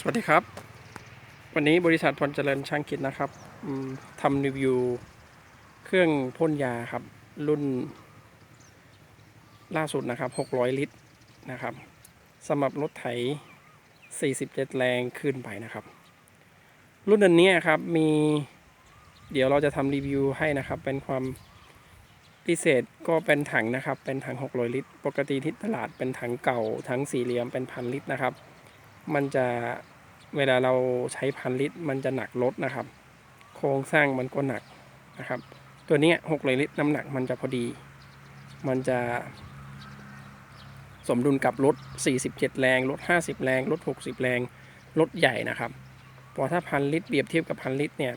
สวัสดีครับ วันนี้บริษัทพลเจริญช่างคิดนะครับทำรีวิว เครื่องพ่นยาครับ รุ่น ล่าสุดนะครับ 600 ลิตรนะครับสำหรับรถไถ 47 แรงขึ้นไปนะครับ รุ่นอันนี้ครับมี เดี๋ยวเราจะทำรีวิวให้นะครับ เป็นความพิเศษก็เป็นถังนะครับ เป็นถัง 600 ลิตร ปกติที่ตลาดเป็นถังเก่าถังสี่เหลี่ยมเป็นพันลิตรนะครับ มันจะเวลาเราใช้พันลิตร มันจะหนักลดนะครับ โครงสร้างมันก็หนักนะครับ ตัวนี้หกเลยลิตรน้ำหนักมันจะพอดี มันจะ สมดุลกับรถ 47 แรงรถ 50 แรงรถ 60 แรงรถใหญ่นะครับพอถ้าพันลิตรเปรียบเทียบกับพันลิตรเนี่ย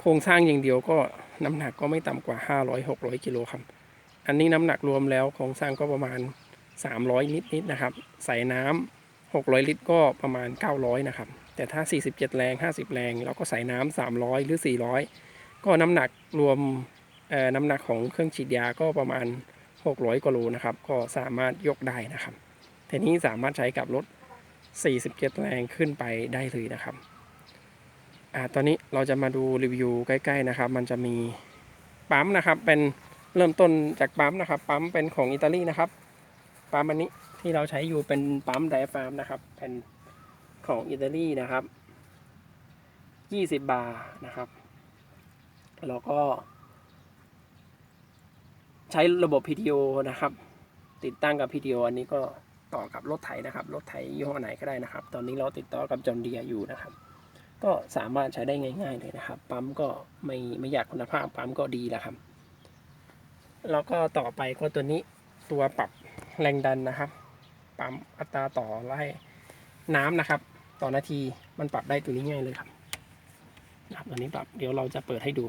โครงสร้างอย่างเดียวก็น้ำหนักก็ไม่ต่ำกว่า 500-600 กิโลครับอันนี้น้ำหนักรวมแล้วโครงสร้างก็ประมาณ 300 นิดๆนะครับ ใส่น้ำ 600 ลิตรก็ประมาณ 900 นะครับ แต่ถ้า 47 แรง 50 แรง เราก็ใส่น้ำ300 หรือ 400 ก็น้ำหนักรวมน้ำหนักของเครื่องฉีดยาก็ประมาณ 600กว่าโลนะครับ ก็สามารถยกได้นะครับทีนี้สามารถใช้กับรถ 47 แรงขึ้นไปได้เลยนะครับอ่าตอนนี้เราจะมาดูรีวิวใกล้ๆนะครับ มันจะมีปั๊มนะครับ เป็นเริ่มต้นจากปั๊มนะครับ ปั๊มเป็นของอิตาลีนะครับ ปั๊มอันนี้ ที่เราใช้อยู่เป็นปั๊มไดอะฟรามนะครับเป็นของอิตาลีนะครับ 20 บาร์นะครับ แล้วก็ ใช้ระบบ PTO นะครับ ติดตั้งกับ PTO อันนี้ก็ต่อกับรถไถนะครับ รถไถยี่ห้อไหนก็ได้นะครับ ตอนนี้เราติดต่อกับจอ n เดียอยู่นะครับ ก็สามารถใช้ได้ง่าย ๆเลยนะครับ ปั๊มก็ไม่ไม่อยากคุณภาพปั๊มก็ดีแล้วครับ แล้วก็ต่อไปก็ตัวนี้ตัวปรับแรงดันนะครับ ปั๊มอัตราต่อไล่น้ำนะครับ ต่อนาทีมันปรับได้ตัวนี้ง่ายเลยครับนะครับอันนี้ปรับเดี๋ยวเราจะเปิดให้ดู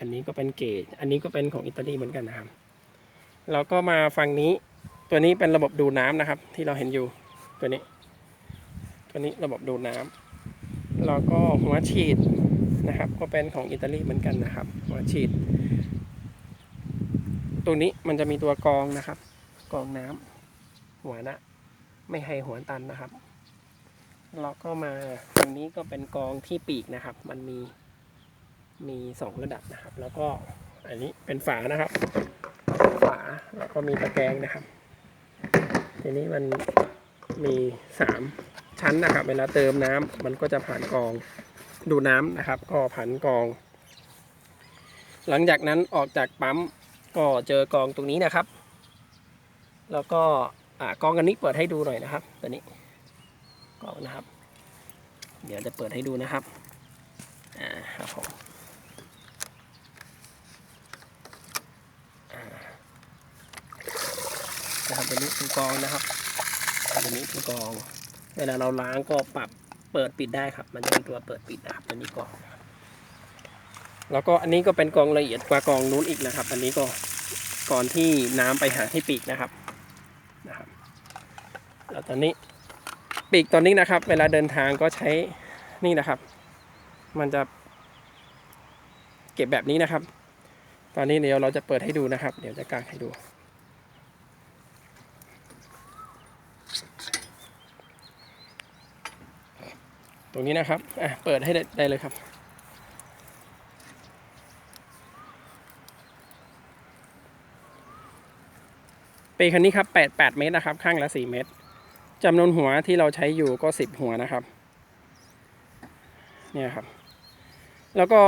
อันนี้ก็เป็นเกจอันนี้ก็เป็นของอิตาลีเหมือนกันนะครับแล้วก็มาฝั่งนี้ตัวนี้เป็นระบบดูน้ำนะครับ ที่เราเห็นอยู่ตัวนี้ ตัวนี้ระบบดูน้ำแล้วก็หัวฉีดนะครับ ก็เป็นของอิตาลีเหมือนกันนะครับ หัวฉีดตรงนี้มันจะมีตัวกรองนะครับกรองน้ำหัวนะ ไม่ให้หัวตันนะครับแล้วก็มาตรงนี้ก็เป็นกองที่ปีกนะครับ มันมีมีสองระดับนะครับ แล้วก็อันนี้เป็นฝานะครับ ฝาแล้วก็มีตะแกรงนะครับ ทีนี้มันมีสามชั้นนะครับ เวลาเติมน้ำมันก็จะผ่านกองดูน้ำนะครับ ก็ผ่านกอง หลังจากนั้นออกจากปั๊มก็เจอกองตรงนี้นะครับ แล้วก็ อ่ากองอันนี้เปิดให้ดูหน่อยนะครับ ตัวนี้กองนะครับ เดี๋ยวจะเปิดให้ดูนะครับอ่าครับผมอ่านะครับตัวนี้คือกองนะครับตัวนี้คือกอง เวลาเราล้างก็ปรับเปิดปิดได้ครับ มันจะมีตัวเปิดปิดนะครับตัวนี้กองแล้วก็อันนี้ก็เป็นกองละเอียดกว่ากองนู้นอีกนะครับ อันนี้ก็ก่อนที่น้ำไปหาที่ปีกนะครับนะครับ แล้วตอนนี้ปีกตอนนี้นะครับ เวลาเดินทางก็ใช้นี่นะครับ มันจะเก็บแบบนี้นะครับ ตอนนี้เดี๋ยวเราจะเปิดให้ดูนะครับ เดี๋ยวจะกางให้ดู ตรงนี้นะครับอะเปิดให้ได้ไดเลยครับปีคันนี้ครับ 8 8 เมตรนะครับ ข้างละ 4 เมตร จำนวนหัวที่เราใช้อยู่ก็10หัวนะครับ เนี่ยครับ แล้วก็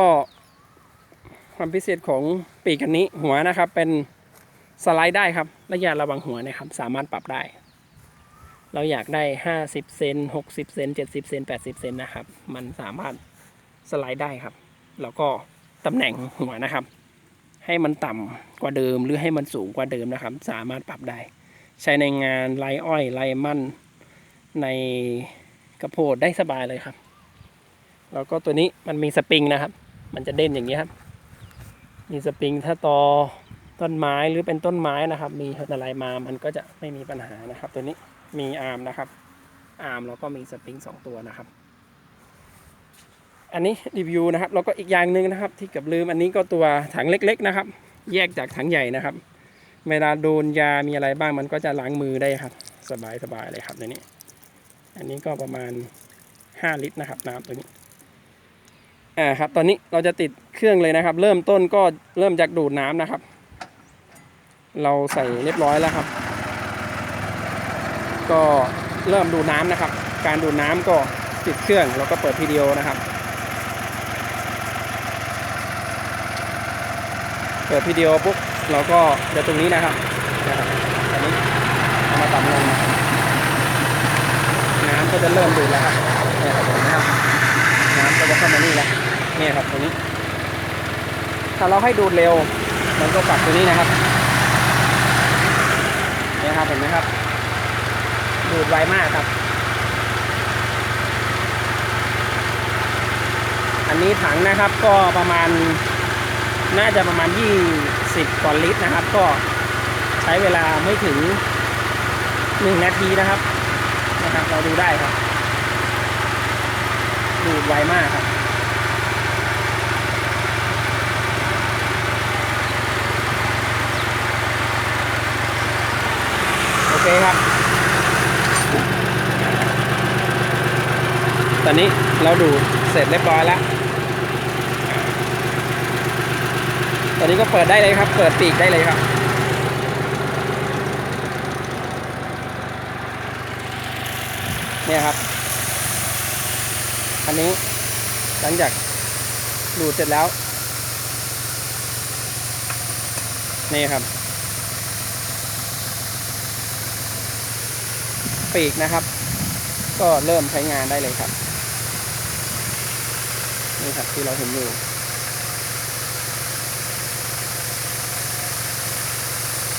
ความพิเศษของปีกคันนี้หัวนะครับ เป็นสไลด์ได้ครับ ระยะระวังหัวนะครับ สามารถปรับได้ เราอยากได้50เซน60เซน70เซน80เซนนะครับ มันสามารถสไลด์ได้ครับ แล้วก็ตำแหน่งหัวนะครับ ให้มันต่ำกว่าเดิมหรือให้มันสูงกว่าเดิมนะครับ สามารถปรับได้ ใช้ในงานไรอ้อยไรมั่น ในกระโพดได้สบายเลยครับ แล้วก็ตัวนี้มันมีสปริงนะครับ มันจะเด่นอย่างนี้ครับ มีสปริงถ้าตอต้นไม้หรือเป็นต้นไม้นะครับ มีอะไรมามันก็จะไม่มีปัญหานะครับ ตัวนี้มีอาร์มนะครับ อาร์มแล้วก็มีสปริงสองตัวนะครับ อันนี้รีวิวนะครับแล้วก็อีกอย่างหนึ่งนะครับ ที่เกือบลืมอันนี้ก็ตัวถังเล็ก ๆนะครับ แยกจากถังใหญ่นะครับ เวลาโดนยามีอะไรบ้างมันก็จะล้างมือได้ครับ สบายสบายเลยครับในนี้ อันนี้ก็ประมาณห้าลิตรนะครับน้ำตัวนี้อ่าครับตอนนี้เราจะติดเครื่องเลยนะครับ เริ่มต้นก็เริ่มจากดูดน้ำนะครับ เราใส่เรียบร้อยแล้วครับ ก็เริ่มดูดน้ำนะครับ การดูดน้ำก็ติดเครื่องแล้วก็เปิดทีเดียวนะครับ เปิดวิดีโอปุ๊บเราก็เดี๋ยวตรงนี้นะครับนะครับอันนี้เอามาต่ำลงนะครับ ก็จะเริ่มดูดแล้วครับเนี่ยครับเห็นไหมครับน้ำก็จะเข้ามานี่แล้วเนี่ยครับตรงนี้ ถ้าเราให้ดูดเร็ว มันก็ปรับตัวนี้นะครับเนี่ยครับเห็นไหมครับ ดูดไวมากครับ อันนี้ถังนะครับก็ประมาณน่าจะประมาณ 20กว่าลิตรนะครับ ก็ใช้เวลาไม่ถึง 1 นาทีนะครับ นะครับ เราดูได้ครับ ดูดไวมากครับโอเคครับ ตอนนี้เราดูดเสร็จเรียบร้อยแล้วตอนนี้ก็เปิดได้เลยครับ เปิดปีกได้เลยครับ เนี่ยครับ อันนี้หลังจากดูดเสร็จแล้ว นี่ครับ ปีกนะครับ ก็เริ่มใช้งานได้เลยครับ นี่ครับที่เราเห็นอยู่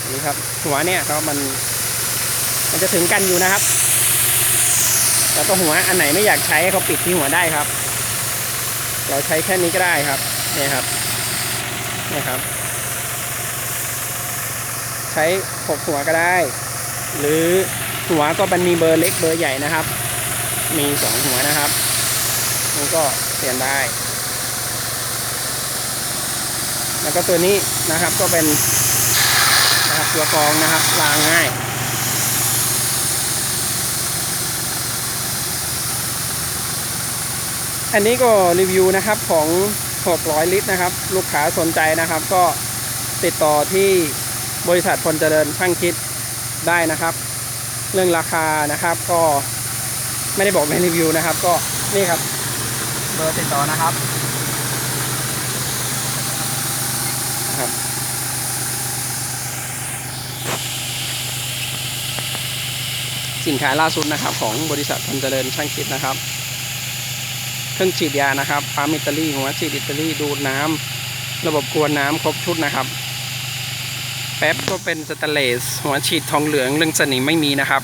นี่ครับหัวเนี่ยครับมัน มันจะถึงกันอยู่นะครับ แล้วก็หัวอันไหนไม่อยากใช้เขาปิดที่หัวได้ครับ เราใช้แค่นี้ก็ได้ครับนี่ครับนี่ครับ ใช้หกหัวก็ได้ หรือหัวก็มันมีเบอร์เล็กเบอร์ใหญ่นะครับ มีสองหัวนะครับมันก็เปลี่ยนได้ แล้วก็ตัวนี้นะครับก็เป็นนะครับตัวกรองนะครับล้างง่าย อันนี้ก็รีวิวนะครับของ 600 ลิตรนะครับ ลูกค้าสนใจนะครับ ก็ติดต่อที่บริษัทพลเจริญช่างคิดได้นะครับ เรื่องราคานะครับก็ไม่ได้บอกในรีวิวนะครับ ก็นี่ครับเบอร์ติดต่อนะครับนะครับ สินค้าล่าสุดนะครับ ของบริษัทพันเจริญช่างคิดนะครับ เครื่องฉีดยานะครับปั๊มอิตาลีหัวฉีดอิตาลีดูดน้ำระบบกวนน้ำครบชุดนะครับ แป๊บก็เป็นสแตนเลส หัวฉีดทองเหลืองเรื่องสนิมไม่มีนะครับ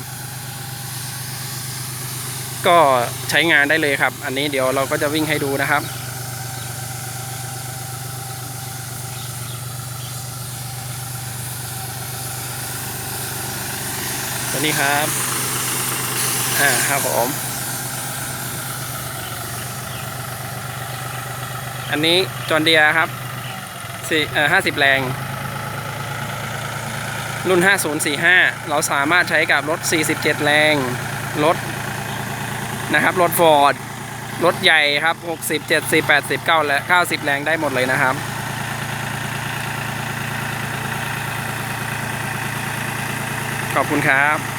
ก็ใช้งานได้เลยครับ อันนี้เดี๋ยวเราก็จะวิ่งให้ดูนะครับตัวนี้ครับ อ่าครับผม อันนี้จอนเดียครับสี่เอ่อห้าสิบแรง รุ่น 5045 เราสามารถใช้กับรถ 47 แรง รถนะครับ รถฟอร์ด รถใหญ่ครับ 60 70 80 9และ90 แรงได้หมดเลยนะครับขอบคุณครับ